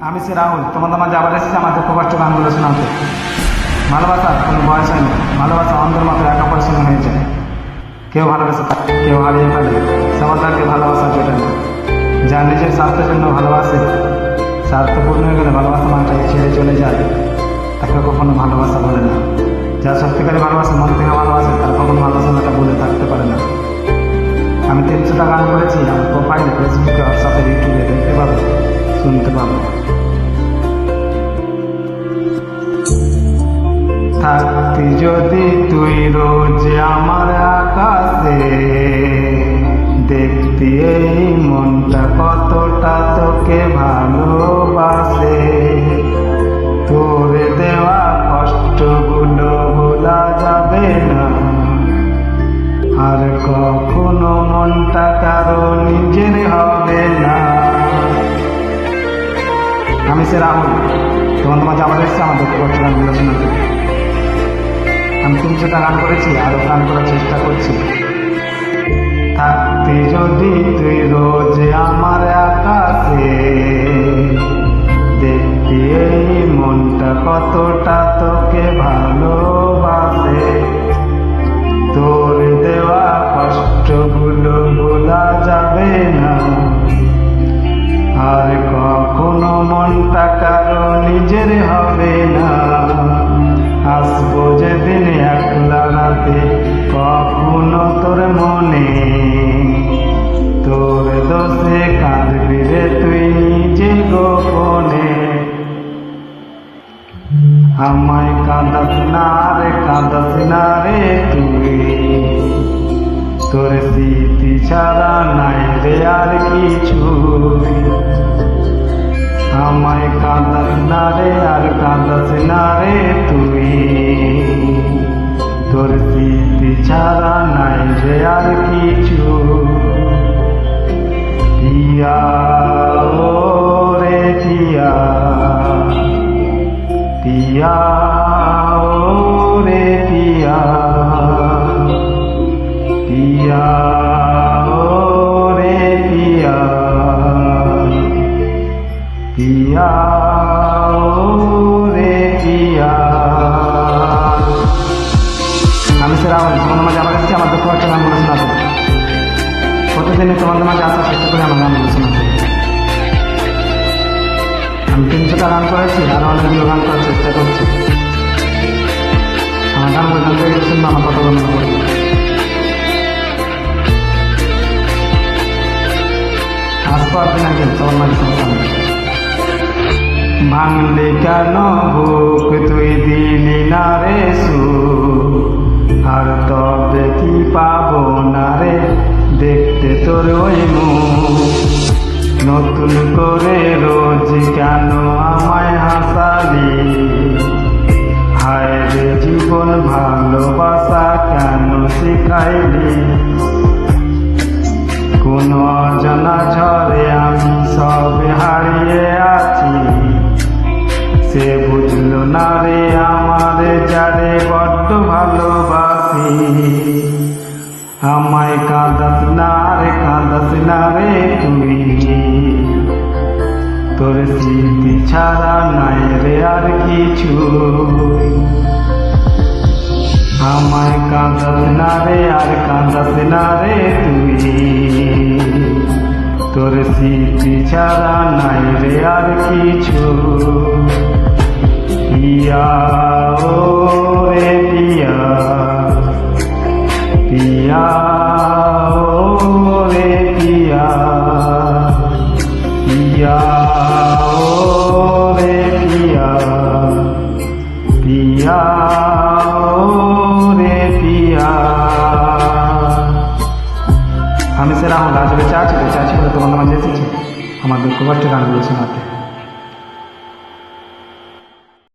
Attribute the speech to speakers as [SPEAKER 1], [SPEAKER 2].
[SPEAKER 1] আমি সে রাহুল, তোমাদের মাঝে আবার এসেছি আমার দুঃখ কষ্ট গানগুলো শোনাতে। ভালোবাসা, কোনো বয়স হয়নি ভালোবাসা অন্ধের মতো একা পরিশ্রম হয়ে যায়। কেউ ভালোবাসে কেউ হারিয়ে ফেলে। সবার তাকে ভালোবাসা জোটে না যা নিজের স্বার্থের জন্য ভালোবাসে স্বার্থ পূর্ণ হয়ে গেলে ভালোবাসা মানুষটাকে ছেড়ে চলে যায়। তাকে কখনো ভালোবাসা বলে না। যা সত্যিকারে ভালোবাসে মন থেকে ভালোবাসে, তার কখনো ভালোবাসা একটা বলে থাকতে পারে না। আমি তিনশোটা গান করেছি, আমার প্রোফাইল ফেসবুকে হোয়াটসঅ্যাপে ইউটিউবে দেখতে পাবো। শুনতে পাবো। থাকতি যদি তুই রোজ আমার আকাশে দেখতি এই মনটা কতটা তোকে ভালোবাসে। আমি আহম তোমার তোমার যাবার এসছে, আমার দুঃখ করছে গানগুলো শোনাতে আমি তিনশোটা গান করেছি আরও গান করার চেষ্টা করছি। থাকতে যদি তুই রোজ আমার আকাশে, দেখতে এই মনটা কতটা আমায় কাঁদাস না রে, কাঁদাস না রে তুই। তোর স্মৃতি ছাড়া নাই রে আর কিছু। আমায় কাঁদাস না রে আর কাঁদাস না রে তুই। তোর স্মৃতি ছাড়া নাই রে আর কিছু। পিয়া পিয়া ও রে পিয়া। পিয়া ও রে পিয়া। পিয়া ও রে পিয়া। আমি সে রাহুল তোমাদের মাঝে আবার এসেছি, আমার দুঃখ হচ্ছে গানগুলো শোনাতে প্রতিদিনই তোমাদের মাঝে আসার চেষ্টা করি আমার গানগুলো তিনশোটা গান করেছি আরও অনেকগুলো গান করার চেষ্টা করছি। আমার কেন বুক তুই দিলি না রে সু আর তবে কি পাবো না রে দেখতে তোর ওই মুখ? নতুন করে রোজ কেন আমায় হাসালি? হায় রে জীবন ভালোবাসা কেন শিখাইলি? কোন অজানা ঝড়ে আমি সব হারিয়ে আছি। সে বুঝলো না রে আমার যারে বড্ড ভালোবাসি। আমায় কাঁদাস না রে, কাঁদাস না রে তুই তোর স্মৃতি ছাড়া নাই রে আর কিছু। আমায় কাঁদাস না রে, আর কাঁদাস না রে তুই। তোর স্মৃতি ছাড়া নাই রে আর কিছু। পিয়া, ও রে পিয়া। পিয়া, ও রে পিয়া। পিয়া। আমি সে রাহুল আজ বেঁচে আছি বেঁচে আছি বলে তোমাদের মাঝে এসেছি। আমার দুঃখ কষ্ট গানগুলো শোনাতে